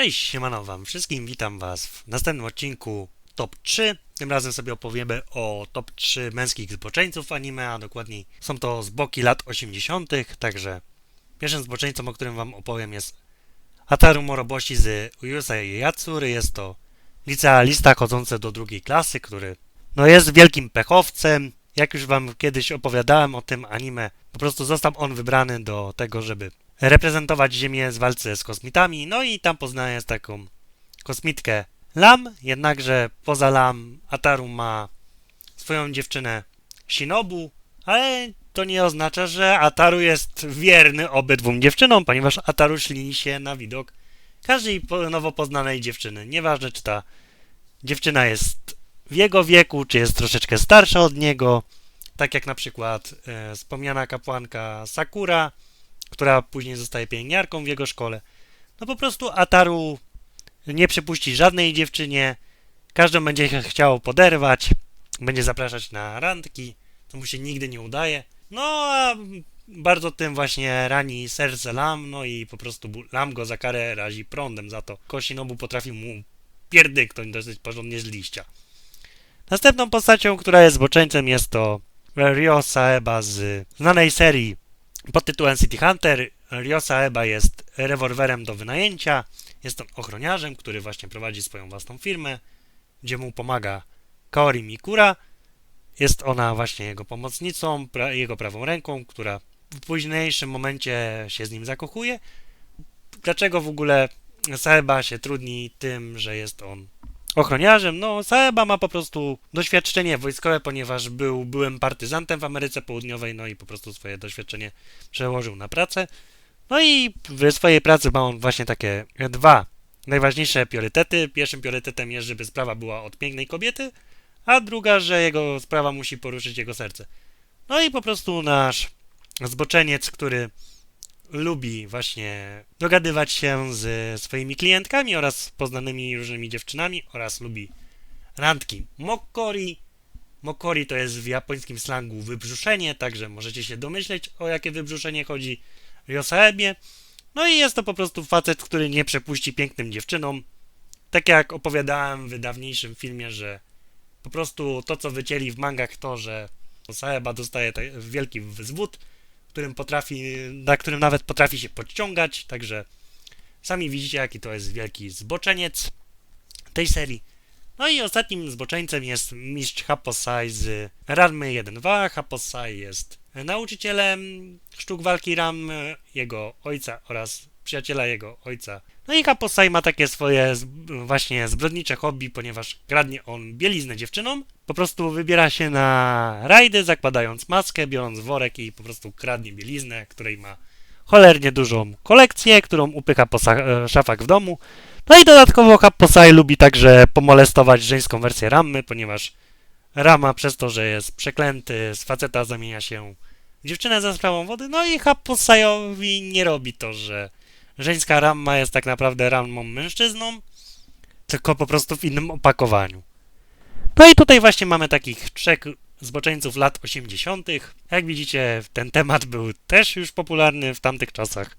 Cześć, siemano wam wszystkim, witam was w następnym odcinku Top 3. Tym razem sobie opowiemy o top 3 męskich zboczeńców anime, a dokładniej są to zboki lat 80., także pierwszym zboczeńcą, o którym wam opowiem jest Ataru Moroboshi z Uyusei Yatsury. Jest to licealista chodzący do drugiej klasy, który no jest wielkim pechowcem. Jak już wam kiedyś opowiadałem o tym anime, po prostu został on wybrany do tego, żeby reprezentować Ziemię w walce z kosmitami, no i tam poznaje taką kosmitkę Lam, jednakże poza Lam Ataru ma swoją dziewczynę Shinobu, ale to nie oznacza, że Ataru jest wierny obydwóm dziewczynom, ponieważ Ataru ślini się na widok każdej nowo poznanej dziewczyny. Nieważne, czy ta dziewczyna jest w jego wieku, czy jest troszeczkę starsza od niego, tak jak na przykład e, wspomniana kapłanka Sakura, która później zostaje pielęgniarką w jego szkole. No po prostu Ataru nie przypuści żadnej dziewczynie, każdą będzie ch- chciał poderwać, będzie zapraszać na randki, to mu się nigdy nie udaje. No a bardzo tym właśnie rani serce Lam, no i po prostu Lam go za karę razi prądem za to. Koshinobu potrafi mu pierdyknąć dosyć porządnie z liścia. Następną postacią, która jest zboczeńcem jest to Ryo Saeba z znanej serii pod tytułem City Hunter. Ryo Saeba jest rewolwerem do wynajęcia. Jest on ochroniarzem, który właśnie prowadzi swoją własną firmę, gdzie mu pomaga Kaori Mikura. Jest ona właśnie jego pomocnicą, pra- jego prawą ręką, która w późniejszym momencie się z nim zakochuje. Dlaczego w ogóle Saeba się trudni tym, że jest on ochroniarzem? No, Saeba ma po prostu doświadczenie wojskowe, ponieważ był byłym partyzantem w Ameryce Południowej, no i po prostu swoje doświadczenie przełożył na pracę. No i w swojej pracy ma on właśnie takie dwa najważniejsze priorytety. Pierwszym priorytetem jest, żeby sprawa była od pięknej kobiety, a druga, że jego sprawa musi poruszyć jego serce. No i po prostu nasz zboczeniec, który lubi właśnie dogadywać się z swoimi klientkami oraz poznanymi różnymi dziewczynami oraz lubi randki mokori. Mokori to jest w japońskim slangu wybrzuszenie, także możecie się domyśleć o jakie wybrzuszenie chodzi Ryosaebie. No i jest to po prostu facet, który nie przepuści pięknym dziewczynom. Tak jak opowiadałem w dawniejszym filmie, że po prostu to, co wycięli w mangach, to, że Saeba dostaje ta- wielki wzwód, którym potrafi, na którym nawet potrafi się podciągać, także sami widzicie, jaki to jest wielki zboczeniec tej serii. No i ostatnim zboczeńcem jest mistrz Haposai z Ranmy 1.2. Haposai jest nauczycielem sztuk walki Ram, jego ojca oraz przyjaciela jego ojca. No i Haposai ma takie swoje właśnie zbrodnicze hobby, ponieważ kradnie on bieliznę dziewczynom. Po prostu wybiera się na rajdy, zakładając maskę, biorąc worek i po prostu kradnie bieliznę, której ma cholernie dużą kolekcję, którą upycha po e, szafach w domu. No i dodatkowo Haposai lubi także pomolestować żeńską wersję Rammy, ponieważ Rama przez to, że jest przeklęty, z faceta zamienia się dziewczynę za sprawą wody, no i Haposaiowi nie robi to, że żeńska Ramma jest tak naprawdę Rammą mężczyzną, tylko po prostu w innym opakowaniu. No i tutaj właśnie mamy takich trzech zboczeńców lat 80. Jak widzicie, ten temat był też już popularny w tamtych czasach.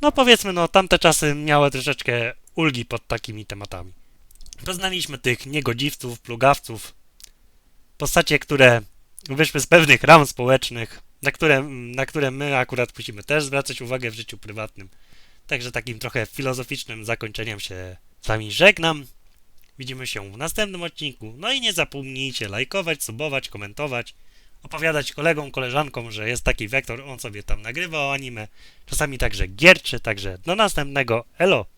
No powiedzmy, no tamte czasy miały troszeczkę ulgi pod takimi tematami. Poznaliśmy tych niegodziwców, plugawców, postacie, które wyszły z pewnych ram społecznych, na które, na które my akurat musimy też zwracać uwagę w życiu prywatnym. Także takim trochę filozoficznym zakończeniem się z wami żegnam. Widzimy się w następnym odcinku. No i nie zapomnijcie lajkować, subować, komentować, opowiadać kolegom, koleżankom, że jest taki wektor, on sobie tam nagrywa anime, czasami także gierczy, także do następnego. Elo!